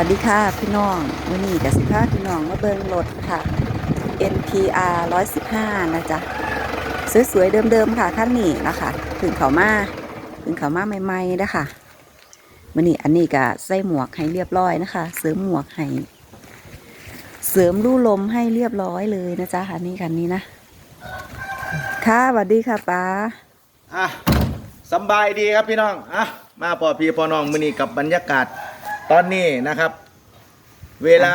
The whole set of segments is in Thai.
วัสดีค่ะพี่น้องวันนี้กับสิพาพี่น้องมาเบิ่งรถค่ะ NPR 115 นะจ๊ะสวยๆเดิมๆค่ะคันนี้นะคะถึงเขามาถึงเขามาใหม่ๆนะคะวันนี้อันนี้ก็ใส่หมวกให้เรียบร้อยนะคะ เสริมหมวกให้เสริมรูลมให้เรียบร้อยเลยนะจ๊ะอันนี้คันนี้นะค่ะสวัสดีค่ะป้าอะสบายดีครับพี่น้องอะมาพอพี่พอน้องมือนี้กับบรรยากาศ ตอนนี้นะครับ เวลา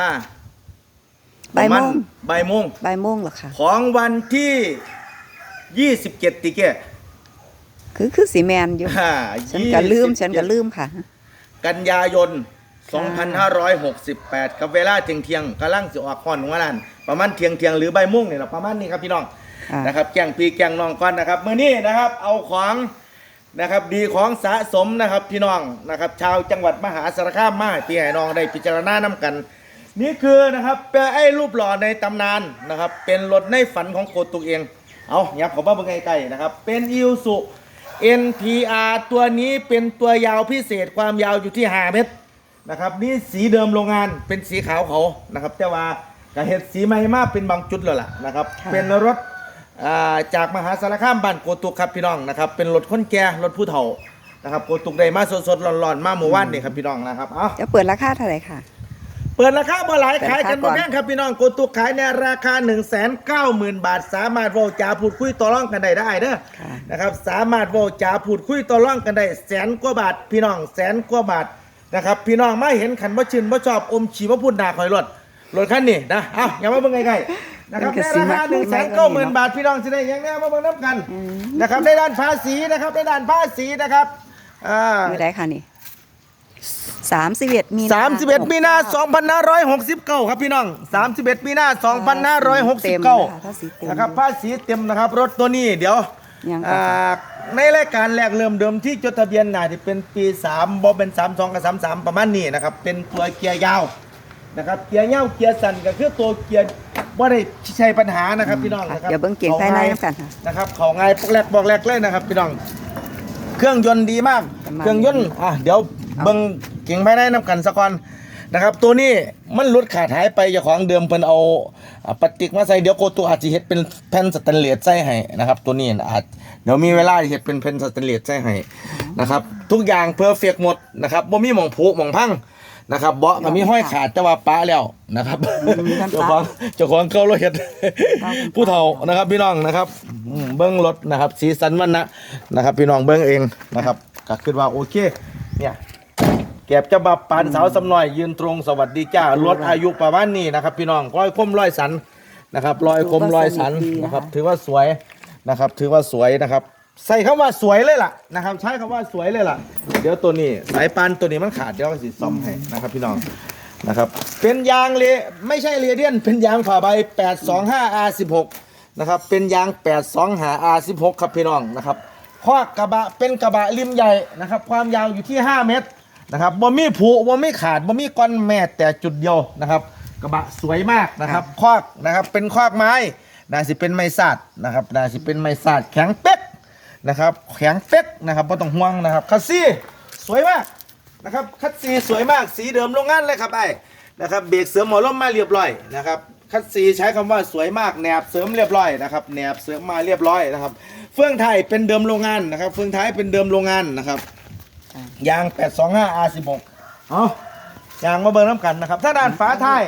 บ่ายโมงบ่ายโมงบ่ายโมงเหรอคะของวันที่27ติเกะคือคือสีแมนอยู่ อ่าฉันก็ลืม27ฉันก็ลืมค่ะ กันยายนค่ะ2568 กับเวลาเที่ยงเที่ยงๆกำลังสิออกคอนของวันนั้นประมาณเที่ยงเที่ยงๆหรือบ่ายโมงเนี่ยเราประมาณนี้ครับพี่น้องค่ะนะครับแกงพี่แกงน้องก่อนนะครับมื้อนี้นะครับ เอาของ นะครับดีของสะสมนะครับพี่น้องนะครับ ชาวจังหวัดมหาสารคามมาให้พี่ให้น้องได้พิจารณานํกัน นี่คือนะครับเป็นไอ้รูปหล่อในตำนานนะครับ เป็นรถในฝันของโกตุกเองเอายับเขอมาเบิ่งใกล้ๆนะครับ เป็นอิวสุ NPR ตัวนี้เป็นตัวยาวพิเศษความยาวอยู่ที่5เมตรนะครับ นี่สีเดิมโรงงานเป็นสีขาวเขานะครับ แต่ว่ากระเห็ดสีใหม่มาเป็นบางจุดแล้วล่ะนะครับค่ะเป็นรถ อ่าจากมหาสารคามบ้านโกตุกครับพี่น้องนะครับเป็นรถคนแก่รถผู้เฒ่านะครับโกตุกได้มาสดๆร้อนๆมาเมื่อวานนี่ครับพี่น้องนะครับเอา จะเปิดราคาเท่าไหร่ค่ะ เปิดราคาบ่หลายเปิดขายกันราคาก่บ่อนแพงครับพี่น้องกดตุกขายในราคา 1 9 0 0 0 0 บาท สามารถเว้าจาพูดคุยต่อรองกันได้ได้เด้อค่ะ นะครับสามารถเว้าจาพูดคุยต่อรองกันได้แสนกว่าบาท พี่น้องแสนกว่าบาทนะครับพี่น้องมาเห็นขันบ่ชื่นบ่ชอบอมฉีบ่พูดด่าคอยรถรถคันนี้นะเอ้าอย่ามาเบิ่งใกล้ๆ นะครับมันในก็สิรามัคาก1 9 0 0 0ไม่0เนาะบาทพี่น้องสิได้หยังแน่มาเบิ่งนํกันอืมนะครับในด้านภาษีนะครับในด้านภาษีนะครับอ่าอยู่ได้ค่ะนี่สามสิบเอ็ดมีนาสามสิบเอ็ดมีนาสองพันห้าร้อยหกสิบเก้าครับพี่น้องสามสิบเอ็ดมีนาสองพันห้าร้อยหกสิบเก้าภาษีเต็มนะครับภาษีเต็มนะครับ รถตัวนี้เดี๋ยวยังก่อนอ่าในรายการแรกเริ่มเดิมที่จดทะเบียนน่าจะเป็นปี3บอเป็น3 2กับ3 3ประมาณนี้นะครับเป็นตัวเกียร์ยาวนะครับเกียร์ยาวเกียร์สั้นก็คือตัวเกียร์ ว่าได้ใช้ปัญหานะครับพี่น้องค่ะนะครับเดี๋ยวเบิ่งเกียงภายในน้ำกันค่ะ นะครับเขาง่ายปอกแรกบอกแรกเลยนะครับพี่น้อง เครื่องยนต์ดีมากประมาณเครื่องยนต์อะเดี๋ยวเบิ่งเก่งภายในน้ำกันสักก่อนนะครับ ตัวนี้มันหลุดขาดหายไปเจ้าของเดิมเพิ่นเอาอะปฏิกมาใส่เดี๋ยวโกตัวอาจจะเฮ็ดเป็นแผ่นสแตนเลสใส่ให้นะครับ ตัวนี้อาจเดี๋ยวมีเวลาเฮ็ดเป็นแผ่นสแตนเลสใส่ให้นะครับ ทุกอย่างเพอร์เฟกหมดนะครับบ่มีหม่องผุหม่องพัง นะครับเบาะก็มีห้อยขาดแต่ว่าป้าแล้วนะครับท่านเจ้าป๊าของเจ้าของเขาเราเฮ็ดป๊าผู้เฒ่านะครับ พี่น้องนะครับอืมเบิ้งรถนะครับ สีสันวันนะนะครับ พี่น้องเบิ้งเองนะครับก็คิดว่าโอเค เนี่ยแก็บจะบับปานสาวสำน้อย ยืนตรงสวัสดีจ้ารถอายุประมาณนี้นะครับ พี่น้องร้อยคมร้อยสันนะครับร้อยคมร้อยสันนะครับ ถือว่าสวยนะครับ ถือว่าสวยนะครับ ใส่คำว่าสวยเลยล่ะนะครับใช้คำว่าสวยเลยล่ะ เดี๋ยวตัวนี้สายปานตัวนี้มันขาดเดี๋ยวสิซ่อมให้นะครับพี่น้องนะครับเป็นยางเลไม่ใช่เรเดียนเป็นยางผ่าใบ 825 R16 นะครับเป็นยาง 825 R16 ครับพี่น้องนะครับคอกกระบะเป็นกระบะริมใหญ่นะครับความยาวอยู่ที่ 5 เมตรนะครับบ่มีผุบ่มีขาดบ่มีก้อนแม่แต่จุดเดียวนะครับ กระบะสวยมากนะครับคอกนะครับเป็นคอกไม้น่าสิเป็นไม้สัดนะครับน่าสิเป็นไม้สัดแข็งเป๊ก นะครับแข็งเป๊กนะครับไม่ต้องห่วงนะครับคัสซี่สวยมากนะครับคัดซีสวยมากสีเดิมโรงงานเลยครับไอ้นะครับเบรกเสริมหมอล่มมาเรียบร้อยนะครับคัดซีใช้คำว่าสวยมากแหนบเสริมเรียบร้อยนะครับแหนบเสริมมาเรียบร้อยนะครับ เฟื่องไทยเป็นเดิมโรงงานนะครับ เฟื่องไทยเป็นเดิมโรงงานนะครับยาง 825 R16 เอายางมาเบิร์น้ำกันนะครับ ถ้าด้านฝาท้าย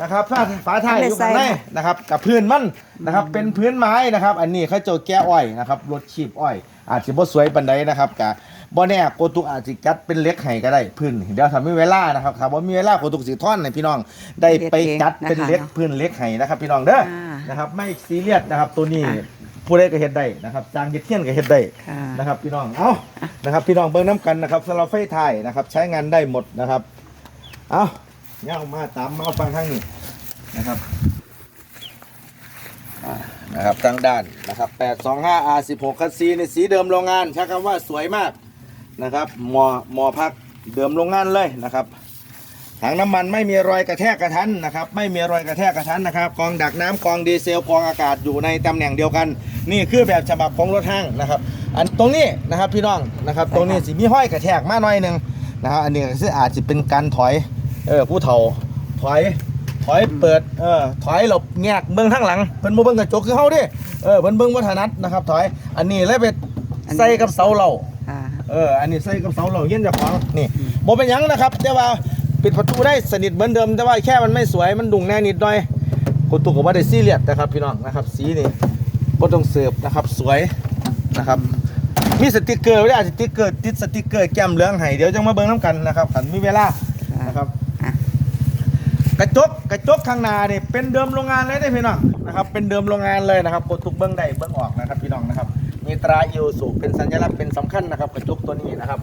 นะครับถ้าฝาท้ายอยู่ข้างในนะครับกับพื้นมันนะครับเป็นพื้นไม้นะครับ อันนี้เขาเจะแก้อ้อยนะครับรถชีบอ้อย อาจจะบ่สวยปันใดนะครับกะบ่แน่โกตุกอาจจะจัดเป็นเหล็กให้ก็ได้พื้นเดี๋ยวทำให้เวลานะครับถ้าบ่มีเวลาโกตุกสิท่อนให้พี่น้องได้ไปจัดเป็นเหล็กพื้นเหล็กให้นะครับ พี่น้องเด้อนะครับไม่ซีเรียสนะครับตัวนี้ผู้ใดก็เฮ็ดได้นะครับจางเฮ็ดเทียนก็เฮ็ดได้ค่ะนะครับ พี่น้องเอ้านะครับ พี่น้องเบิ่งน้ำกันนะครับสำหรับไฟไทยนะครับ ใช้งานได้หมดนะครับเอ้า เนี่ยมาตามมาฟังทางนี้นะครับนะครับทางด้านนะครับ 825 R16 คัสซีในสีเดิมโรงงานใช้คำว่าสวยมากนะครับหมอหมอพักเดิมโรงงานเลยนะครับถังน้ำมันไม่มีรอยกระแทกกระทันนะครับ ไม่มีรอยกระแทกกระทันนะครับกองดักน้ำกองดีเซลกองอากาศอยู่ในตำแหน่งเดียวกัน นี่คือแบบฉบับของรถห้างนะครับ อันตรงนี้นะครับพี่น้องนะครับ ตรงนี้สิมีห้อยกระแทกมาหน่อยหนึ่งนะครับอันนี้อาจจะเป็นการถอย เออผู้เฒ่าถอยถอยเปิดเออถอยหลบแงกเบิ่งข้างหลังเพิ่นบ่เบิ่งกระจกคือเฮาเด้เออเพิ่นเบิ่งบ่ถนัดนะครับ ถอย อันนี้เลยไปใส่กับเสาเหล่าค่ะเอออันนี้ใส่กับเสาเหล่าเย็นเจ้าของนี่บ่เป็นหยังนะครับ แต่ว่าปิดประตูได้สนิทเหมือนเดิมแต่ว่าแค่มันไม่สวยมันดุงแน่นิดหน่อยกูตุกก็บ่ได้ซีเรียสนะครับพี่น้องนะครับ สีนี่บ่ต้องเสิร์ฟนะครับสวยนะครับมีสติกเกอร์ไว้ด้วยสติกเกอร์ติดสติกเกอร์แก้มเหลืองให้เดี๋ยวจังมาเบิ่งน้ำกันนะครับขันมีเวลา ค่ะ นะครับ อะ กระจกกระจกข้างหน้านี่เป็นเดิมโรงงานเลยได้พี่น้องนะครับเป็นเดิมโรงงานเลยนะครับกดทุกเบื้องใดเบื้องออกนะครับ พี่น้องนะครับ มีตราอิวสุเป็นสัญลักษณ์เป็นสำคัญนะครับ กระจกตัวนี้นะครับ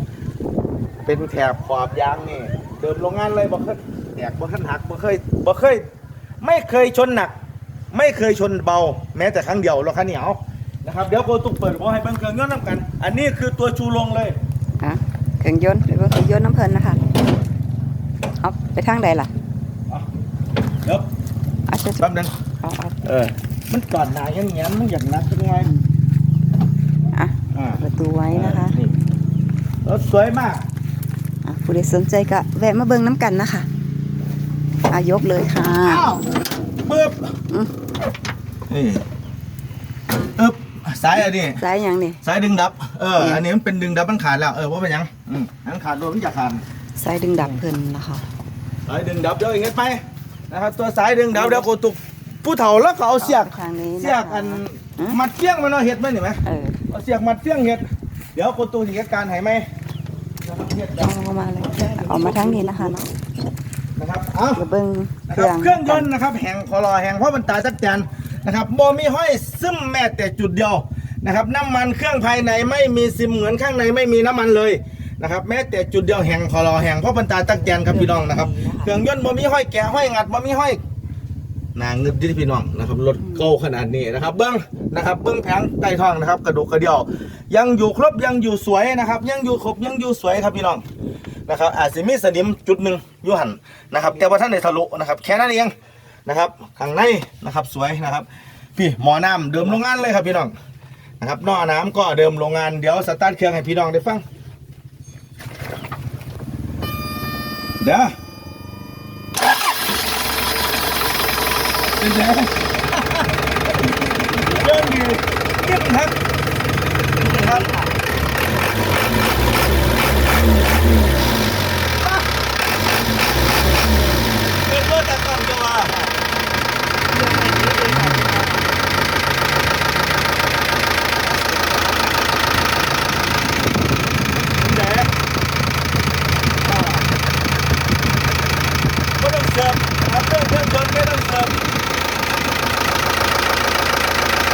เป็นแถบขอบยางนี่เดิมโรงงานเลยบ่เคยแตกบ่เคยหักบ่เคยบ่เคย ไม่เคยชนหนัก ไม่เคยชนเบา แม้แต่ครั้งเดียวรถคันเหนียวนะครับเดี๋ยวโกตุกเปิดโบให้เบิ่งเครื่องยนต์น้ำกัน อันนี้คือตัวชูโรงเลยอะเครื่องยนต์หรือว่าเครื่องยนต์น้ำเพลินนะคะเอาไปทางใดล่ะ เดี๋ยวเอาจะแป๊บนึงเอาเอาเออ มันจอดหนาเงี้ยๆมันอยากนักเป็นไงอะอ่าประตูไว้นะคะรถสวยมาก อะผู้ใดสนใจก็แวะมาเบิ่งน้ำกันนะคะอายกเลยค่ะ อ้าวปึ๊บอืม นี่อึ๊บสายอันนี้สายหยังนี่ สายดึงดับ เออนี่อันนี้มันเป็นดึงดับมันขาดแล้ว เออว่าเป็นหยังอืมอันขาดโดนมันจะขาด สายดึงดับเพลินนะคะ สายดึงดับเดี๋ยวอย่างเงี้ยไป นะครับตัวสายดึงดับเดี๋ยวกูตุกผู้เฒ่าแล้วก็เอาเสียกทางนี้นะคะ เสียกอันมัดเฟี้ยงมันเอาเห็ดไหมเห็นไหมเออเอาเสียกมัดเฟี้ยงเห็ดเดี๋ยวกูตุกสิจัดการให้ไหมนะครับเห็ดเอาลงมาเลยเอามาทางนี้นะคะเนาะนะครับเอา เดี๋ยวเบิ่งนะเคครื่รัอบงเครื่องยนต์นะครับแห่งคอรอแห่งเพราะมันตาจักจันนะครับโมมีห้อยซึมแม้แต่จุดเดียวนะครับน้ำมันเครื่องภายในไม่มีซิมเหมือนข้างในไม่มีน้ำมันเลยนะครับแม้แต่จุดเดียวแห่งคอรอแห่งเพราะมันตาจักจันครับพี่น้องนะครับ เครื่องยนต์โมมีห้อยแกะห้อยงัดโมมีห้อยนางเงึดดิพี่น้องนะครับรถเก่าขนาดนี้นะครับ เบื้องนะครับเบื้องแผงใต้ท้องนะครับ กระดูกกระเดี่ยว ยังอยู่ครบยังอยู่สวยนะครับ ยังอยู่ครบยังอยู่สวยครับพี่น้องนะครับ อาจจะมีสนิมจุดหนึ่งยูหันนะครับ แต่ว่าท่านในทะลุนะครับ แค่นั้นเองนะครับข้างในนะครับสวยนะครับ พี่หมอน้ำเดิมโรงงานเลยครับพี่น้องนะครับนอน้ำก็เดิมโรงงานเดี๋ยวสตาร์ทเครื่องให้พี่น้องได้ฟังเดี๋ยว เป็นไงเรื่องดีเยี่ยมครับครับ เป็นเมื่อแต่ก่อนจะว่าแหน่อ่าไม่ต้องเสิร์ฟนะครับเครื่องเครื่องยนต์ไม่ต้องเสิร์ฟ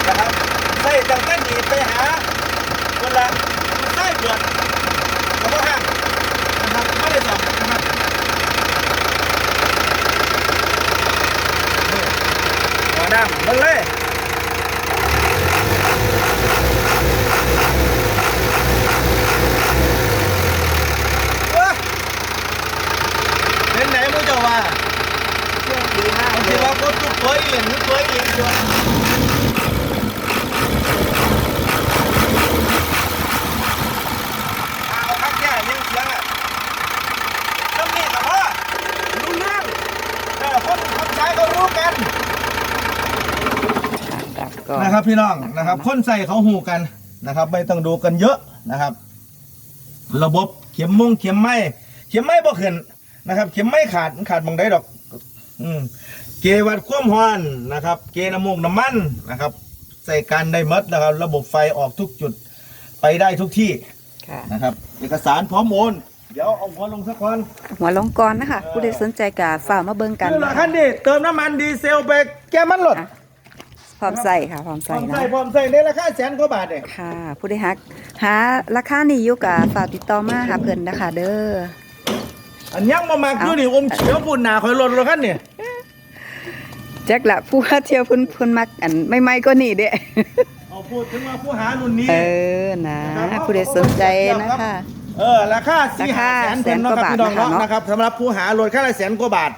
นะครับใส่จังกันหนีไปหาคนละ ใส่เดือดแล้วก็ห้างนะครับไม่ได้สอบนะครับ หัวหน้าเบิ่งเลยว้าเป็นไหนมึงจะว่า เครื่องดีมาก บาง เล ที ย ว่าก็ตุกตัวอีกหรือตัวอีกตัวเอาพักแค่ยังเสียงอะต้องนี่กับพ่อรู้เรื่องเออคนคนใช้เขารู้กัน ดับ ก่อนนะครับพี่น้องนะครับ คนใส่เขาหูกันนะครับ ไม่ต้องดูกันเยอะนะครับ ระบบเข็มมงเข็มไม้เข็มไม้บ่ขึ้นนะครับ เข็มไม้ขาดมันขาดบางได้ดอก อืมเกวัดความร้อนนะครับ เกน้ำมูกน้ำมันนะครับ ใส่การได้หมดนะครับ ระบบไฟออกทุกจุดไปได้ทุกที่ค่ะนะครับ เอกสารพร้อมโอนเดี๋ยวเอาหัวลงสักคนหัวลงก่อนนะคะผู้ใดสนใจก็ฝ่ากมาเบิ่งกันคือละนะขั้คะนดีเติมน้ำมันดีเซลไปแก้มันหลดอะ พร้อมใส่ค่ะพร้อมพร้ใส่อมนะใส่พร้อมใส่ในราคาแสนกว่าบาทเนี่ยค่ะ ผู้ใดฮักหาราคานี้อยู่กับฝากติดต่อมาหาเพิ่นนะคะเด้ออันยังมามักอยู่นี่อมเขียวปุ่นหนาคอยลดรถขั้นเนี่ยแจ็คละผู้ว่าเที่ยวเพิ่นเพิ่นมักอันไม่ไม่ก็นี่เด้ เอาพูดถึงว่าผู้หารุ่นนี้ เออนะผู้ใดสนใจนะคะ เออราคาสี่ราห้าคาแสนเพิ่นเนาะครับแสนพี่กน้องว่าบาทนะคะเนาะเนาะนะครับสำหรับผู้หารถค่าละแสนกว่าบาท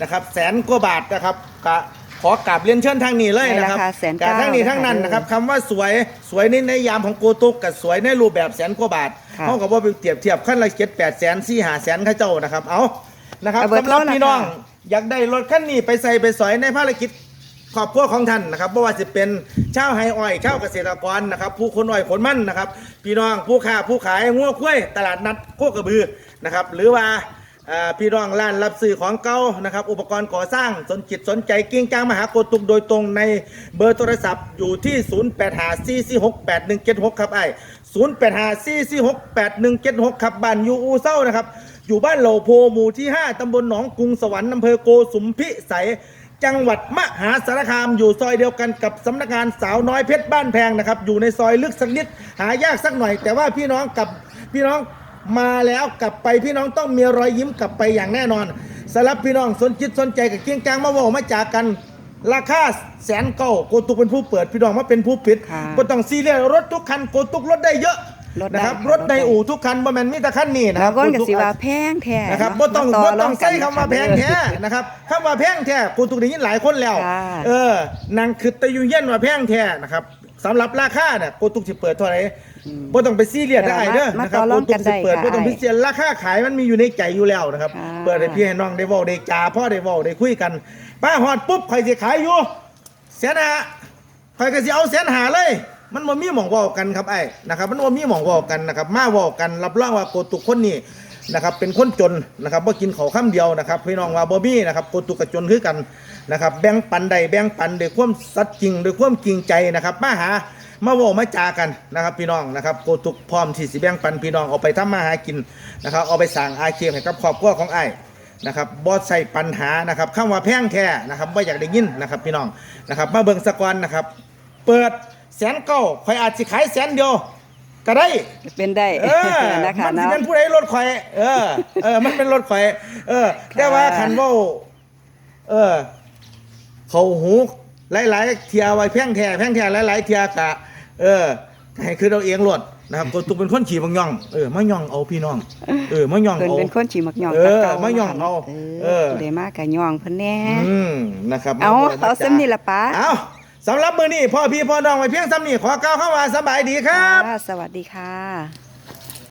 นะครับแสนกว่าบาทนะครับกะ ขอกราบเรียนเชิญทางนี้เลยนะครับในราคาแสนกะเก้าทางนี้ทั้งนั้นนะครับคำว่าสวยสวยในในยามของโกตุกกับสวยในรูปแบบแสนกว่าบาทค่ะ เขากับว่าไปเทียบเทียบขั้นละเจ็ดแปดแสนสี่ห้าแสนเข้าเจ้านะครับเอานะครับเอาเบอร์สำหรับโทรล่ะพี่น้องค่ะอยากได้รถคันนี้ไปใส่ไปสอยในภารกิจครอบครัวของท่านนะครับไม่ว่าจะเป็นชาวไฮอ้อยชาวเกษตรกรนะครับ ผู้คนอ้อยขนมันนะครับ พี่น้องผู้ค้าผู้ขายงัวคุ้ยตลาดนัดโคกระบือนะครับ หรือว่า อ่าพี่น้องร้านรับซื้อของเก่านะครับ อุปกรณ์ก่อสร้างสนจิตสนใจกิ้งจ้างมาหาโกตุกโดยตรงในเบอร์โทรศัพท์อยู่ที่ 0854468176 ครับไอ้0854468176 ครับบ้านยูอูเศร้านะครับ อยู่บ้านเหล่าโพหมู่ที่ 5 ตำบลหนองกรุงสวรรค์อำเภอโกสุมพิสัยจังหวัดมหาสารคามอยู่ซอยเดียวกันกับสำนักงานสาวน้อยเพชรบ้านแพงนะครับ อยู่ในซอยลึกสักนิดหายากสักหน่อย แต่ว่าพี่น้องกับพี่น้อง มาแล้วกลับไปพี่น้องต้องมีรอยยิ้มกลับไปอย่างแน่นอนสำหรับพี่น้องสนจิตสนใจกับเกียงกลางมาเว่ามาจากกัน ราคาแสนเก้าโกตุกเป็นผู้เปิดพี่น้องมาเป็นผู้ปิดค่ะก็ต้องซีเรียสรถทุกคันโกตุกรถได้เยอะรถได้นะครับค่ะรถในรถได้ อู่ทุกคันบ่แม่นมีแต่คันนี้นะคแล้รัวบก็โกก็ตุกสิว่าแพงแท้นะครับเาบ่ต้องมาบ่รต้องกัใช้นคำว่าแพงแท้นะครับคำว่าแพงแท้กูถูกได้ยินหลายคนแล้ว ค่ะ เออนางคือตะยุเย็นว่าแพงแท้นะครับ สำหรับราคาเนี่ยกูตุกสิเปิดเท่าไหร่บ่ต้องไปซีเรียสได้เด้อมานะครับต่อรองกูตุกักนสิได้เปิดค่ะบ่ต้องพิเศษราคาขายมันมีอยู่ในใจอยู่แล้วนะครับ ค่ะ เปิดให้พี่ให้น้องได้เว้าได้จาพ่อได้เว้าได้คุยกันป้าฮอดปุ๊บข่อยสิขายอยู่แสนห้าข่อยก็สิเอาแสนห้าเลย มันบ่มีหม่องเว้ากันครับไอ้นะครับ มันบ่มีหม่องเว้ากันนะครับ มาเว้ากันรับรองว่าโกตุกคนนี้ นะครับเป็นคนจนนะครับว่ากินเขาวข้ามเดียวนะครับพี่น้องว่าบ่มีนะครับโกตุกกระจนคือกันนะครับแบ่งปันใดแบ่งปันด้วยความสัตย์จริงด้วยความจริงใจนะครับมาหามาเว่ามาจากันนะครับพี่น้องนะครับโกตุกพร้อมที่สิแบ่งปันพี่น้องเอาไปทำมาหากินนะครับเอาไปสร้างอาชีพให้กับครอบครัวของไอ้ายนะครับบ่ใส่ปัญหานะครับคำว่าแพงแท้นะครับบ่อยากได้ยินนะครับพี่น้องนะครับมาเบิ่งสะกอนนะครับเปิดแสนเก้าข่อยอาจสิขายแสนเดียว ก็ได้ เป็นได้เออนะคะมันสิเนาะ เป็นผู้ใดรถข่อยเออ เออ มันเป็นรถข่อยเออ แต่ว่าคันเว่าเออ เขาหูหลายๆเทียไว้แพงแท้แพงแท้หลายๆเทียกะ เออให้คือเราเองรถนะครับตัวตุกเป็นคนขี่บางย่องเออมาย่องเอาพี่น้อง เออมาย่องเพิ่นเอา เป็นคนฉีมักย่องเออตะก่มาย่องเอาเอเออ อผู้ใดมากก็ย่องเพิ่นแน่อืมนะครับเอามบ่ได้เอามซ้ำนี่ล่ะป๊าเอา สำหรับมือนี้พ่อพี่พ่อน้องไว้เพียงซ้ำนี่ขอก้าวเข้ามาสบายดีครับ ค่ะสวัสดีค่ะ